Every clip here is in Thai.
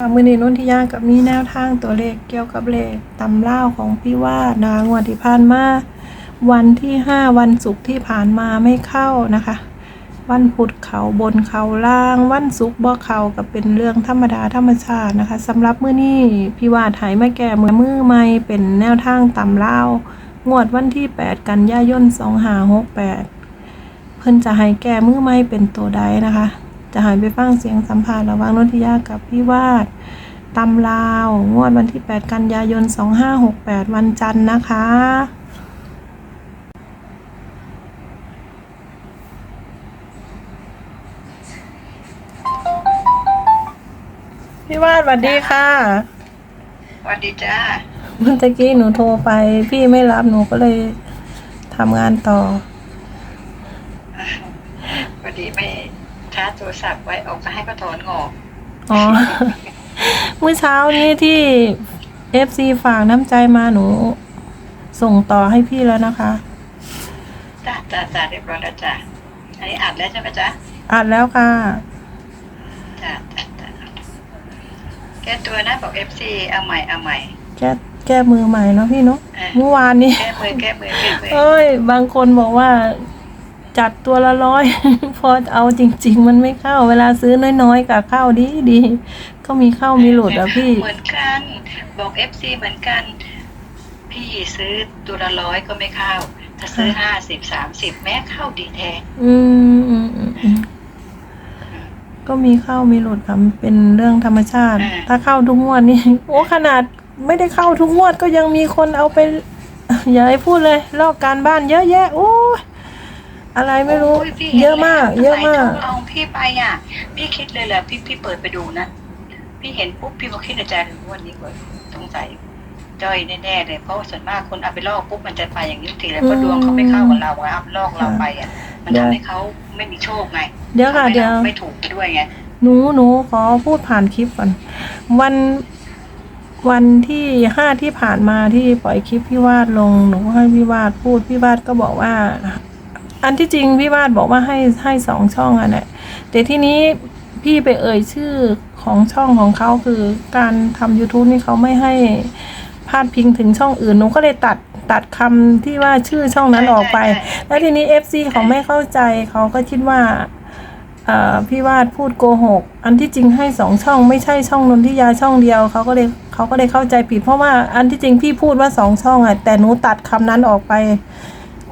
มือนี้นุ่นทิยากับมีแนวทางตัวเลขเกี่ยวกับเลขตำเล่าของพี่ว่าดางวดที่ผ่านมาวันที่ห้าวันศุกร์ที่ผ่านมาไม่เข้านะคะ วันพุธเขาบนเขาล่าง วันศุกร์บ่เขาก็เป็นเรื่องธรรมดาธรรมชาตินะคะสำหรับมื้อนี้พี่ว่าดหายมาแก่มือมือใหม่เป็นแนวทางตำเล่าวงวดวันที่ 8 กันยายน2568เพิ่นจะให้แก่มือใหม่เป็นตัวใดนะคะ จะหายไปฟังเสียงสัมภาษณ์ระหว่างนนทิยากับพี่วาดตำลาว งวดวันที่ 8 กันยายน 2568 วันจันทร์นะคะ พี่วาดสวัสดีค่ะสวัสดีจ้าเมื่อตะกี้หนูโทรไป พี่ไม่รับหนูก็เลยทำงานต่อพอดีไม่ชาร์จโทรศัพท์ไว้ออกมาให้ก็ถอนงอกอ๋อเมื่อเช้านี้ที่ FC ฝากน้ำใจมาหนู ส่งต่อให้พี่แล้วนะคะจ้าจ้าจ้าเรียบร้อยแล้วจ้าอันนี้อัดแล้วใช่ไหมจ๊ะอัดแล้วค่ะจ้าจ้าจ้าแก้ตัวนะบอกเอฟซีเอาใหม่เอาใหม่แก้แก้มือใหม่เนาะพี่เนาะอะเมื่อวานนี้แก้มือแก้มือแก้มือเอ้ย บางคนบอกว่า จัดตัวละร้อยพอเอาจริง ๆ มันไม่เข้า เวลาซื้อน้อยๆกับเข้าดีดีๆก็มีเข้ามีหลุดอะพี่ เหมือนกัน บอกเอฟซีเหมือนกัน พี่ซื้อตัวละร้อยก็ไม่เข้า ถ้าซื้อห้าสิบสามสิบแม้เข้าดีแท้อืมอืมอืมอืมก็มีเข้ามีหลุดค่ะมันเป็นเรื่องธรรมชาติ ถ้าเข้าทุกงวดนี่โอ้ขนาดไม่ได้เข้าทุกงวดก็ยังมีคนเอาไป อย่าให้พูดเลยลอกการบ้านเยอะแยะโอ้ย อะไรไม่รู้ โพี่เยอะมาก เยอะมากสยทองพี่ไปอะ พี่คิดเลยแหละพี่พี่เปิดไปดูนะ พี่เห็นปุ๊บพี่ก็คิดในใจเลยว่าวันนี้ก็สงสัยจ้อยแน่ๆเลยเพราะว่าส่วนมากคนเอาไปลอกปุ๊บมันจะไปอย่างนี้ทุกทีเลยเพราะดวงเขาไม่เข้ากับเราอะเอาลอกเราไปอะ มันทำให้เขาไม่มีโชคไงเดี๋ยวค่ะ ทำให้เดี๋ยว ราไม่ถูกไปด้วยไง หนูหนูขอพูดผ่านคลิปก่อนวันวันที่ห้าที่ผ่านมาที่ปล่อยคลิปพี่วาดลงหนูก็ให้พี่วาดพูดพี่วาดก็บอกว่า อันที่จริงพี่วาดบอกว่าให้ให้สองช่องอะนะแต่ที่นี้พี่ไปเอ่ยชื่อของช่องของเขาคือการทำ YouTube นี่เขาไม่ให้พาดพิงถึงช่องอื่นหนูก็เลยตัดตัดคำที่ว่าชื่อช่องนั้นออกไปใช่ใช่ใช่แล้วทีนี้ FC เขาไม่เข้าใจเขาก็คิดว่าเอ่อพี่วาดพูดโกหก อันที่จริงให้สองช่องไม่ใช่ช่องนนทิยาช่องเดียวเขาก็เลยเขาก็เลยเข้าใจผิด เพราะว่าอันที่จริงพี่พูดว่าสองช่องอะแต่หนูตัดคำนั้นออกไป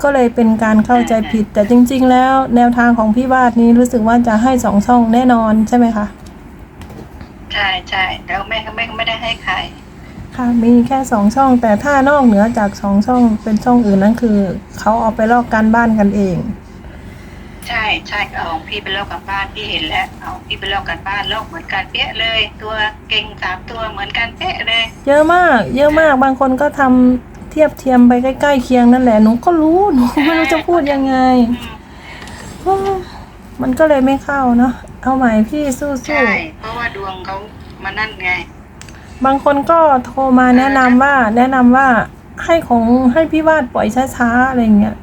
ก็เลยเป็นการเข้าใจผิด แต่จริง ๆ แล้วแนวทางของพี่วาดนี้รู้สึกว่าจะให้สองช่องแน่นอนใช่ไหมคะใช่ใช่แล้วแม่ก็ไม่ไม่ได้ให้ใครค่ะมีแค่สองช่อง แต่ถ้านอกเหนือจากสองช่องเป็นช่องอื่นนั่นคือเขาเอาไปลอกการบ้านกันเอง ใช่ใช่เอาของพี่ไปลอกกันบ้านพี่เห็นแล้วเอาพี่ไปลอกกันบ้านลอกเหมือนกันเป๊ะเลย ตัวเก่งสามตัวเหมือนกันเป๊ะเลย เยอะมาก เยอะมากบางคนก็ทำเทียบเทียมไปใกล้ๆเคียงนั่นแหละหนูก็รู้หนูไม่รู้จะพูดยังไงอืมโอ้มันก็เลยไม่เข้าเนาะเอาใหม่พี่สู้ใช่เพราะว่าดวงเขามานั่นไงๆบางคนก็โทรมาแนะนำว่า แนะนำว่าให้ของให้พี่วาดปล่อยช้าๆอะไรเงี้ย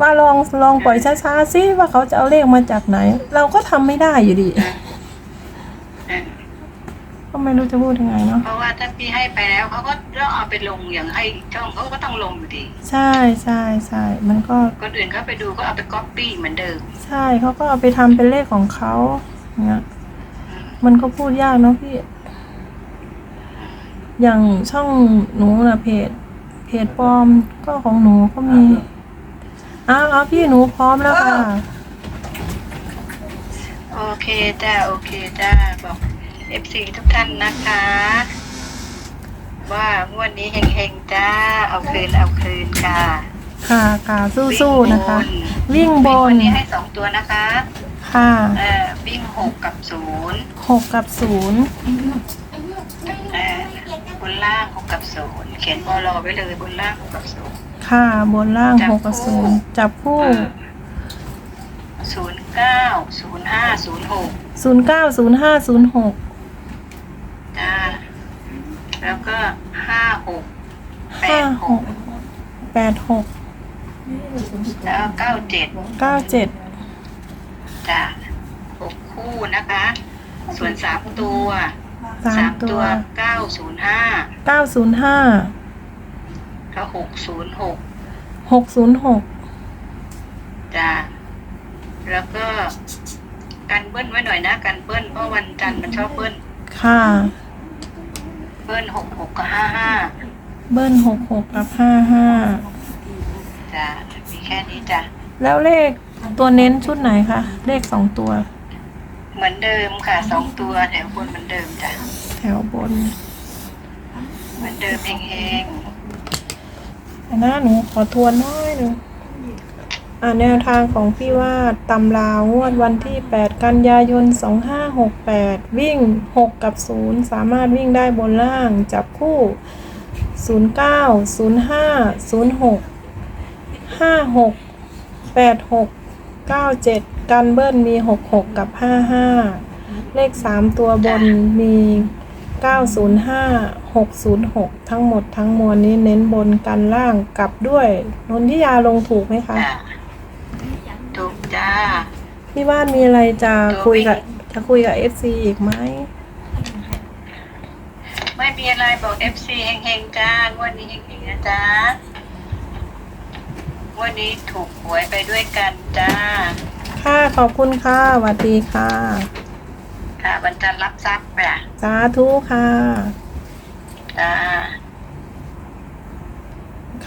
ว่าลองลองปล่อยช้าๆซิว่าเขาจะเอาเลขมาจากไหน เราก็ทำไม่ได้อยู่ดีเออ ก็ไม่รู้จะพูดยังไงเนาะเพราะว่าถ้าพี่ให้ไปแล้วเขาก็ต้องเอาไปลงอย่างให้ช่องเขาก็ต้องลงอยู่ดี ใช่ใช่ใช่มันก็คนอื่นเขาไปดูก็เอาไปก๊อปปี้เหมือนเดิม ใช่เขาก็เอาไปทำเป็นเลขของเขาเงี้ยมันก็พูดยากเนาะพี่ อย่างช่องหนูนะเพจ เพจปลอมก็ของหนูก็มีอ้าวเอาพี่หนูพร้อมแล้วค่ะ โอเคจ้าโอเคจ้าบอก เอฟซีทุกท่านนะคะ ว่างวดนี้เฮงๆจ้า เอาคืนเอาคืนค่ะค่ะค่ะสู้ๆนะคะ วิ่งบวิ่งนวันนี้ให้สองตัวนะคะ ค่ะเออวิ่งหกกับศูนย์หกกับศูนย์เออบนล่างหกกับศูนย์เขียนบอรอไว้เลยบนล่างหกกับศูนย์ค่ะบนล่างจัหบกกับคู่ศูนย์จับคู่ศูนย์เก้าศูนย์ห้าศูนย์หกศูนย์เก้าศูนย์ห้าศูนย์หกจ้า แล้วก็ห้าหกแปห้าดหหกกแปดหกแล้วเก้าเจ็ดเก้าเจ็ดจ้ะหกคู่นะคะ ส่วนสามตัวสามสามตัตัววเก้าศูนย์ห้าเก้าศูนย์ห้าก็หกศูนย์หกหกศูนย์หกจ้าแล้วก็กันเบิ้ลไว้หน่อยนะกันเบิ้ลเพราะวันจันทร์มันชอบเบิ้ลค่ะ เบิ้ลหกหกกับห้าห้าเบิ้ลหกหกกับห้าห้าจ้ามีแค่นี้จ้ะแล้วเลขตัวเน้นชุดไหนคะเลขสองตัว เหมือนเดิมค่ะสองตัวแถวบนเหมือนเดิมจ้ะแถวบน เหมือนเดิมเองเองอันหน้าหนูขอทวนน้อยหนึ่งอ่า แนวทางของพี่ว่าตำราวงวดวันที่ 8 กันยายน 2568 วิ่ง 6 กับ 0 สามารถวิ่งได้บนล่าง จับคู่ 09 05 06 56 86 97 กันเบิ้ลมี 66 กับ 55 เลข 3 ตัวบนมี 905 606 ทั้งหมดทั้งมวลนี้เน้นบนกันล่างกลับด้วยนนทิยาลงถูกไหมคะ จ้ะถูกจ้า พี่ว่านมีอะไรจะคุยกับจะคุยกับ FC อีกไหม ไม่มีอะไรบอกเอฟซีเฮงๆจ้างวันนี้เฮงๆนะจ้าวันนี้ถูกหวยไปด้วยกันจ้า ค่ะ ขอบคุณค่ะสวัสดีค่ะ ค่ะบรรจันทร์รับทรัพย์จ้ะสาธุค่ะ จ้า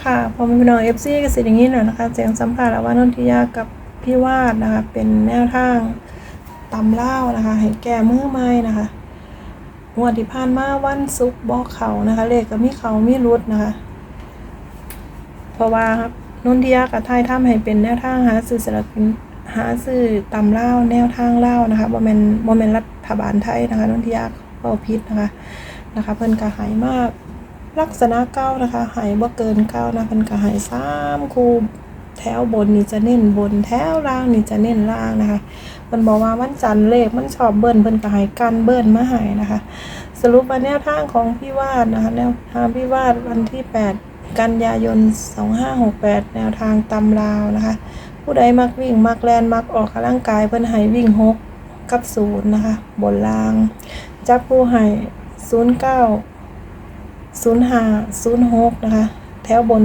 ค่ะพอมีพี่น้อง FC ก็สิอย่างนี้หน่อยนะคะ เสียงสัมภาษณ์ระหว่างนนทิยากับ พี่วาดนะคะ เป็นแนวทางตำเล่านะคะให้แก้มือไม้นะคะงวดที่ผ่านมาวันศุกบอกเขานะคะ เลขก็มีเขามีรุดนะคะ เพราะว่าครับนนทิยากับไทยทำให้เป็นแนวทางหาสื่อสลากกินหาสื่อตำเล่าแนวทางเล่านะคะโมเมนโมเมนรัฐบาลไทยนะคะนนทิยาเบาพิษนะคะนะคะ เพิ่นก็หายมากลักษณะเก้านะคะ หายบ่เกินเก้านะเพิ่นก็หายสามคู แถวบนนี่จะเน้นบนแถวล่างนี่จะเน้นล่างนะคะเพิ่นบอกว่าวันจันทร์เลขมันชอบเบิ้ลเพิ่นก็ใหายกันเบิ้ลมาใหายนะคะ สรุปว่าแนวทางของพี่วาดนะคะแนวทางพี่วาดวันที่ 8 กันยายน 2568 แนวทางตำราวนะคะ ผู้ใดมักวิ่งมักแลนมักออกกำลังกายเพิ่นให้วิ่ง6กับ0นะคะ บนล่าง จับผู้ให้09 05 06นะคะ แถวบน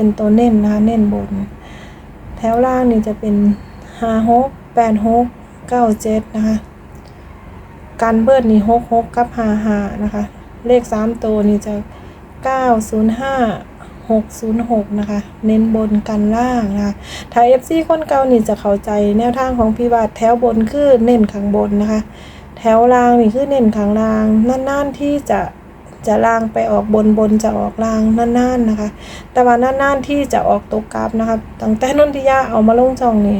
เป็นตัวเน้นนะคะเน้นบน แถวล่างนี่จะเป็น56 86 97นะคะ การเบิดนี่6 6กับ55นะคะ เลข3ตัวนี่จะ905 606นะคะ เน้นบนกันล่างนะคะถ้า FC คนเก่านี่จะเข้าใจแนวทางของพี่บาทแถวบนคือเน้นข้างบนนะคะ แถวล่างนี่คือเน้นข้างล่างนานๆที่จะ จะล่างไปออกบนบนจะออกล่างน่านๆนะคะ แต่ว่าน่านๆที่จะออกตกกราฟนะคะตั้งแต่นนทิยาเอามาลงช่องนี่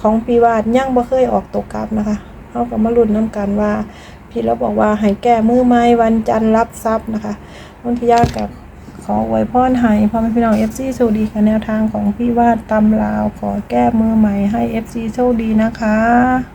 ของปีวาดยังบ่เคยออกตกกราฟนะคะเขาก็มาลุ้นน้กันว่าพี่แล้วบอกว่าให้แก้มือไม้วันจันทร์รับทรัพย์นะคะนนทิยากับขออวยพรให้พ่อแม่พี่น้อง FC โชคดีกับแนวทางของพี่วาดตำลาวขอแก้มือใหม่ให้ FC โชคดีนะคะ